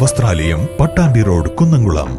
വസ്ത്രാലയം Pattambi road Kunnamkulam.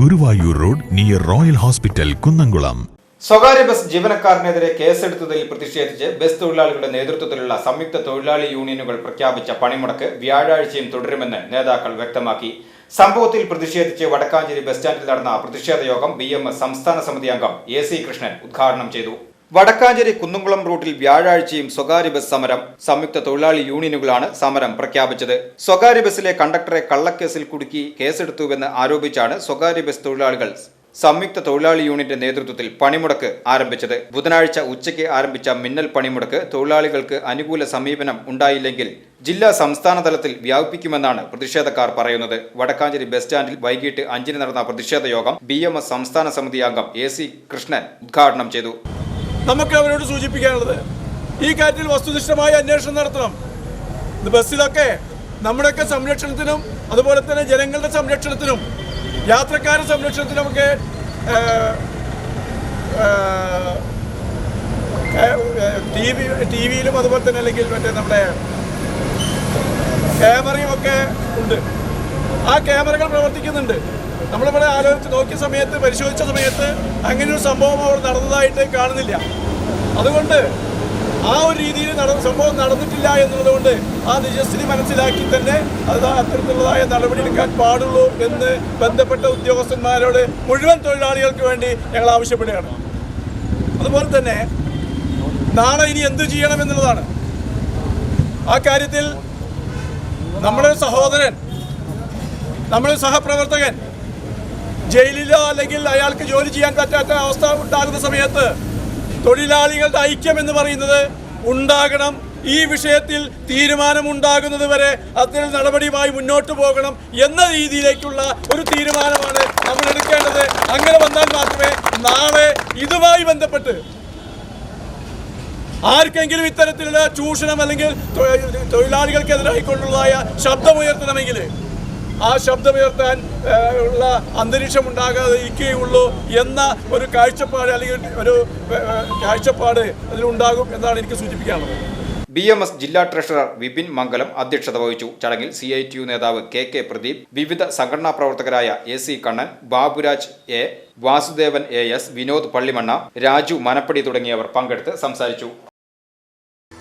Guruvayur road near royal hospital Kunnamkulam. സ്വകാര്യ bus ജീവനക്കാരനെതിരെ കേസെടുത്തതിൽ പ്രതിഷേധിച്ച് bus തൊഴിലാളികളുടെ നേതൃത്വത്തിലുള്ള സംയുക്ത തൊഴിലാളി യൂണിയനുകൾ പ്രഖ്യാപിച്ച പണിമുടക്ക് വ്യാഴാഴ്ചയും തുടരുമെന്ന് നേതാക്കൾ വ്യക്തമാക്കി. സംഭവത്തിൽ പ്രതിഷേധിച്ച് വടക്കാഞ്ചേരി ബസ് സ്റ്റാൻഡിൽ നടന്ന പ്രതിഷേധ യോഗം ബി സംസ്ഥാന സമിതി അംഗം എ കൃഷ്ണൻ ഉദ്ഘാടനം ചെയ്തു. വടക്കാഞ്ചേരി കുന്നുംകുളം റൂട്ടിൽ വ്യാഴാഴ്ചയും സ്വകാര്യ ബസ് സമരം സംയുക്ത തൊഴിലാളി യൂണിയനുകളാണ് സമരം പ്രഖ്യാപിച്ചത്. സ്വകാര്യ ബസ്സിലെ കണ്ടക്ടറെ കള്ളക്കേസിൽ കുടുക്കി കേസെടുത്തുവെന്ന് ആരോപിച്ചാണ് സ്വകാര്യ ബസ് തൊഴിലാളികൾ സംയുക്ത തൊഴിലാളി യൂണിയന്റെ നേതൃത്വത്തിൽ പണിമുടക്ക് ആരംഭിച്ചത്. ബുധനാഴ്ച ഉച്ചയ്ക്ക് ആരംഭിച്ച മിന്നൽ പണിമുടക്ക് തൊഴിലാളികൾക്ക് അനുകൂല സമീപനം ഉണ്ടായില്ലെങ്കിൽ ജില്ലാ സംസ്ഥാന തലത്തിൽ വ്യാപിപ്പിക്കുമെന്നാണ് പ്രതിഷേധക്കാർ പറയുന്നത്. വടക്കാഞ്ചേരി ബസ് സ്റ്റാൻഡിൽ വൈകിട്ട് അഞ്ചിന് നടന്ന പ്രതിഷേധ യോഗം ബി സംസ്ഥാന സമിതി അംഗം എ സി കൃഷ്ണൻ ഉദ്ഘാടനം ചെയ്തു. നമുക്ക് അവരോട് സൂചിപ്പിക്കാനുള്ളത് ഈ കാര്യത്തിൽ വസ്തുനിഷ്ഠമായ അന്വേഷണം നടത്തണം. ഇത് ബസ്സിലൊക്കെ നമ്മുടെയൊക്കെ സംരക്ഷണത്തിനും അതുപോലെ തന്നെ ജനങ്ങളുടെ സംരക്ഷണത്തിനും യാത്രക്കാരുടെ സംരക്ഷണത്തിനുമൊക്കെ ടി വി ടി വിയിലും അതുപോലെ തന്നെ അല്ലെങ്കിൽ മറ്റേ നമ്മുടെ ക്യാമറയും ഒക്കെ ഉണ്ട്. ആ ക്യാമറകൾ പ്രവർത്തിക്കുന്നുണ്ട്. നമ്മളിവിടെ ആലോചിച്ച് നോക്കിയ സമയത്ത് പരിശോധിച്ച സമയത്ത് അങ്ങനെ ഒരു സംഭവം അവിടെ നടന്നതായിട്ട് കാണുന്നില്ല. അതുകൊണ്ട് ആ ഒരു രീതിയിൽ നടന്ന സംഭവം നടന്നിട്ടില്ല എന്നുള്ളതുകൊണ്ട് ആ നിജസ്ഥിതി മനസ്സിലാക്കി തന്നെ അത് അത്തരത്തിലുള്ളതായ നടപടിയെടുക്കാൻ പാടുള്ളൂ എന്ന് ബന്ധപ്പെട്ട ഉദ്യോഗസ്ഥന്മാരോട് മുഴുവൻ തൊഴിലാളികൾക്ക് വേണ്ടി ഞങ്ങൾ ആവശ്യപ്പെടുകയാണ്. അതുപോലെ തന്നെ നാളെ ഇനി എന്തു ചെയ്യണം എന്നുള്ളതാണ്. ആ കാര്യത്തിൽ നമ്മുടെ സഹോദരൻ നമ്മുടെ സഹപ്രവർത്തകൻ ജയിലിലോ അല്ലെങ്കിൽ അയാൾക്ക് ജോലി ചെയ്യാൻ പറ്റാത്ത അവസ്ഥ ഉണ്ടാകുന്ന സമയത്ത് തൊഴിലാളികളുടെ ഐക്യം എന്ന് പറയുന്നത് ഉണ്ടാകണം. ഈ വിഷയത്തിൽ തീരുമാനമുണ്ടാകുന്നത് വരെ അത്തരം നടപടിയുമായി മുന്നോട്ട് പോകണം എന്ന രീതിയിലേക്കുള്ള ഒരു തീരുമാനമാണ് നമ്മൾ എടുക്കേണ്ടത്. അങ്ങനെ വന്നാൽ മാത്രമേ നാളെ ഇതുമായി ബന്ധപ്പെട്ട് ആർക്കെങ്കിലും ഇത്തരത്തിലുള്ള ചൂഷണം അല്ലെങ്കിൽ തൊഴിലാളികൾക്കെതിരായിക്കൊണ്ടുള്ളതായ ശബ്ദമുയർത്തണമെങ്കിൽ ആ ശബ്ദമുയർത്താൻ ഉള്ള അന്തരീക്ഷം ഉണ്ടാകാതെ ഇരിക്കുകയുള്ളൂ എന്ന ഒരു കാഴ്ചപ്പാട് അല്ലെങ്കിൽ ഒരു കാഴ്ചപ്പാട് അതിലുണ്ടാകും എന്നാണ് എനിക്ക് സൂചിപ്പിക്കാനുള്ളത്. ബി എം എസ് ജില്ലാ ട്രഷറർ വിപിൻ മംഗലം അധ്യക്ഷത വഹിച്ചു. ചടങ്ങിൽ സി ഐ ടി യു നേതാവ് കെ കെ പ്രദീപ് വിവിധ സംഘടനാ പ്രവർത്തകരായ A C Kannan Baburaj A Vasudevan A S Vinod Pallimanna Raju Manappadi തുടങ്ങിയവർ പങ്കെടുത്ത് സംസാരിച്ചു.